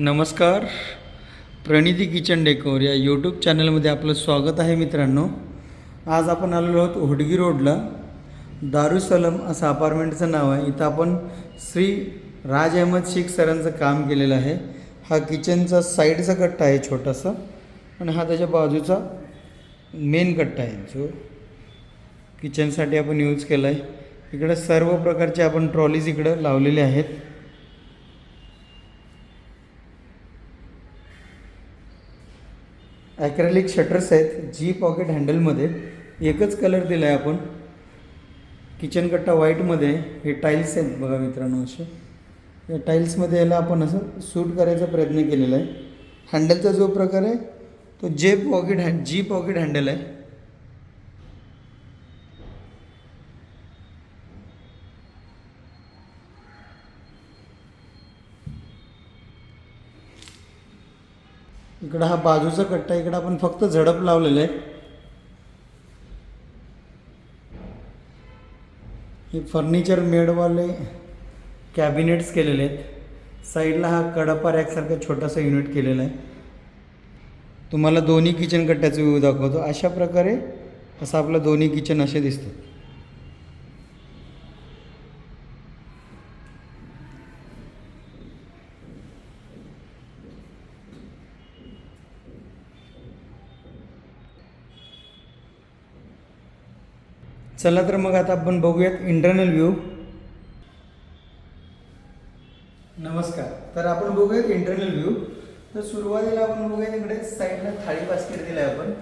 नमस्कार. Praniti kitchen decor या YouTube चॅनलमध्ये आपलं स्वागत आहे मित्रांनो. आज आपण आलेलो आहोत होडगी रोडला. दारुसलम असं अपार्टमेंटचं नाव आहे. इथं आपण श्री राज अहमद शेख सरांचं काम केलेलं आहे. हा किचनचा साईडचा कट्टा आहे छोटासा आणि हा त्याच्या बाजूचा मेन कट्टा आहे जो किचनसाठी आपण यूज केला आहे इकडं सर्व प्रकारचे आपण ट्रॉलीज इकडं लावलेले आहेत. ॲक्रेलिक शटर्स आहेत जी पॉकेट हँडलमध्ये एकच कलर दिला आहे आपण. किचन कट्टा व्हाईटमध्ये हे टाईल्स आहेत बघा मित्रांनो असे. या टाईल्समध्ये याला आपण असं सूट करायचा प्रयत्न केलेला आहे. हँडलचा जो प्रकार आहे तो जे पॉकेट हॅ जी पॉकेट हँडल आहे इकडं हा बाजूचा कट्टा इकडं आपण फक्त झडप लावलेलं आहे. हे फर्निचर मेडवाले कॅबिनेट्स केलेले आहेत. साईडला हा कडपा रॅकसारखा छोटासा युनिट केलेला आहे. तुम्हाला दोन्ही किचन कट्ट्याचं व्ह्यू दाखवतो. अशा प्रकारे असं आपलं दोन्ही किचन असे दिसतं. चला तर मग आता आपण बघूयात इंटरनल व्ह्यू नमस्कार. तर आपण बघूयात इंटरनल व्ह्यू तर सुरुवातीला आपण बघूया तिकडे साईडला थाळी बास्केट दिला आहे आपण.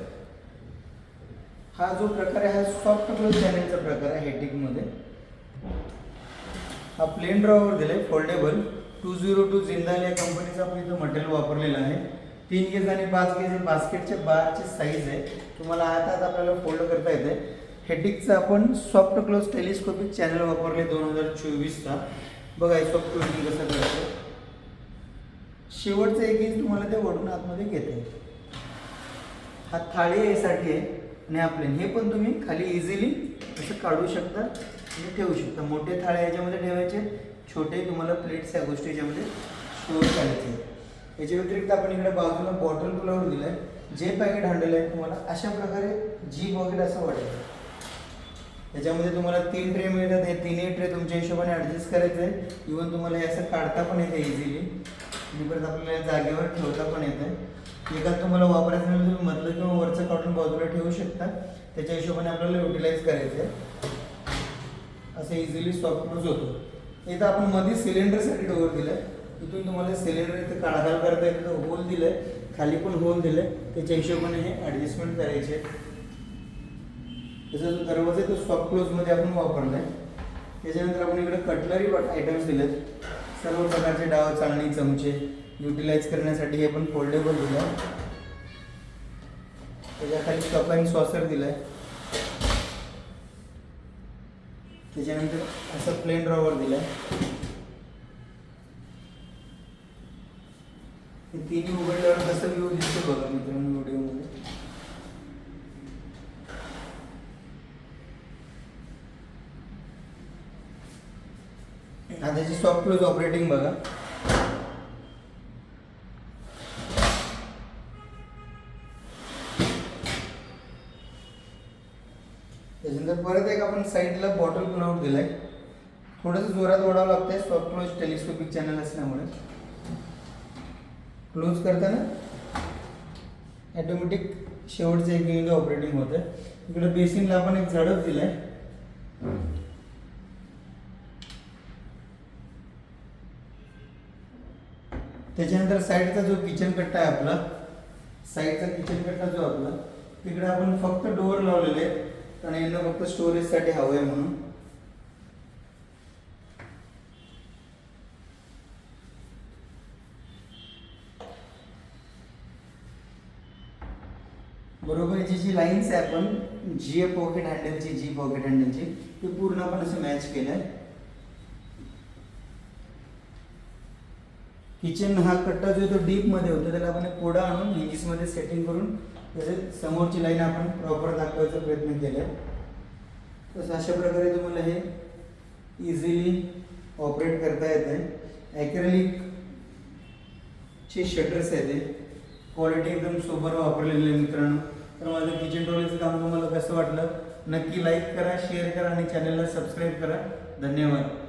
हा जो प्रकार आहे हा सॉफ्ट क्लोज चॅनेलचा प्रकार आहे हेटिकमध्ये हा प्लेन ड्रॉवर दिला आहे foldable two zero two Jindal या कंपनीचा आपण इथं मटेरियल वापरलेलं आहे. तीन केज आणि पाच केज बास्केटचे बारचे साईज आहे. तुम्हाला हातात आपल्याला फोल्ड करता येते हेटिकचं आपण सॉफ्ट क्लोज टेलिस्कोपिक चॅनल वापरले दोन हजार चोवीसचा. बघा सॉफ्ट क्लोजिंग कसं करायचं शेवटचं एक इंच तुम्हाला ते वडून आतमध्ये घेते हा थाळी यासाठी आहे आणि हे पण तुम्ही खाली इझिली असं काढू शकता आणि ठेवू शकता. मोठे थाळे याच्यामध्ये ठेवायचे छोटे तुम्हाला प्लेट्स या गोष्टी याच्यामध्ये स्टोअर करायचे. याच्या व्यतिरिक्त आपण इकडे बाजूला बॉटल पुलावर दिलं आहे जे पॅकेट हँडल आहे तुम्हाला अशा प्रकारे जी वगैरे असं वाटेल त्याच्यामध्ये तुम्हाला तीन ट्रे मिळतात. हे तिन्ही ट्रे तुमच्या हिशोबाने ॲडजस्ट करायचं आहे इवन तुम्हाला हे असं काढता पण येते इझिली आणि परत आपल्याला जागेवर ठेवता पण येतं. एकाच तुम्हाला वापरायचं म्हणजे तुम्ही मधलं किंवा वरचं काढून बाजूला ठेवू शकता. त्याच्या हिशोबाने आपल्याला युटिलाइज करायचं आहे. असं इझिली सॉफ्ट क्लोज होतो. इथं आपण मध्ये सिलेंडरसाठी डोअर दिलं आहे इथून तुम्हाला सिलेंडर इथं काढाकाल करता येतं. होल दिलं आहे खाली पण होल दिलं आहे त्याच्या हिशोबाने हे ॲडजस्टमेंट करायचे आहे. त्याचा जो दरवाजा आहे तो सॉफ्ट क्लोजमध्ये आपण वापरला आहे त्याच्यानंतर आपण इकडे कटलरी आयटम्स दिलेत. सर्व प्रकारचे डाव चालणी चमचे युटिलाइज करण्यासाठी हे पण फोल्डेबल दिलं आहे त्याच्याखाली कप अँड सॉसर दिलं आहे त्याच्यानंतर असं प्लेन ड्रॉवर दिलं आहे तिन्ही उघडल्यावर कसं व्ह्यू दिसतो बघा मित्रांनो व्हिडिओमध्ये आता त्याची सॉफ्ट क्लोज ऑपरेटिंग बघा. त्याच्यानंतर परत एक आपण साईडला बॉटल पुलावर दिलाय. थोडंसं जोरात ओढावं लागतंय सॉफ्ट क्लोज टेलिस्कोपिक चॅनल असल्यामुळे. क्लोज करताना ॲटोमॅटिक शेवटचं एक ऑपरेटिंग होतं इकडे बेसिनला आपण एक झडप दिलाय. त्याच्यानंतर साईडचा जो किचन कट्टा आहे आपला साईडचा किचन कट्टा जो आपला तिकडे आपण फक्त डोअर लावलेले आहेत. आणि यांना फक्त स्टोरेजसाठी हवं आहे म्हणून. बरोबर याची जी लाईन्स आहे आपण जी ए पॉकेट हँडलची जी पॉकेट हँडलची ती पूर्ण आपण असं मॅच केलं आहे किचन हा कट्टा जो तो डीपमध्ये होतो. त्याला आपण कोडा आणून हिंजीसमध्ये सेटिंग करून त्याचे समोरची लाईन आपण प्रॉपर दाखवायचा प्रयत्न केला तसं अशा प्रकारे तुम्हाला हे इझिली ऑपरेट करता येतं आहे ॲक्रेलिक शटर्स आहेत क्वालिटी एकदम सोबर वापरलेली आहे मित्रांनो. तर माझं किचन ट्रॉलीचं काम तुम्हाला कसं वाटलं? नक्की लाईक करा शेअर करा आणि चॅनलला सबस्क्राईब करा. धन्यवाद.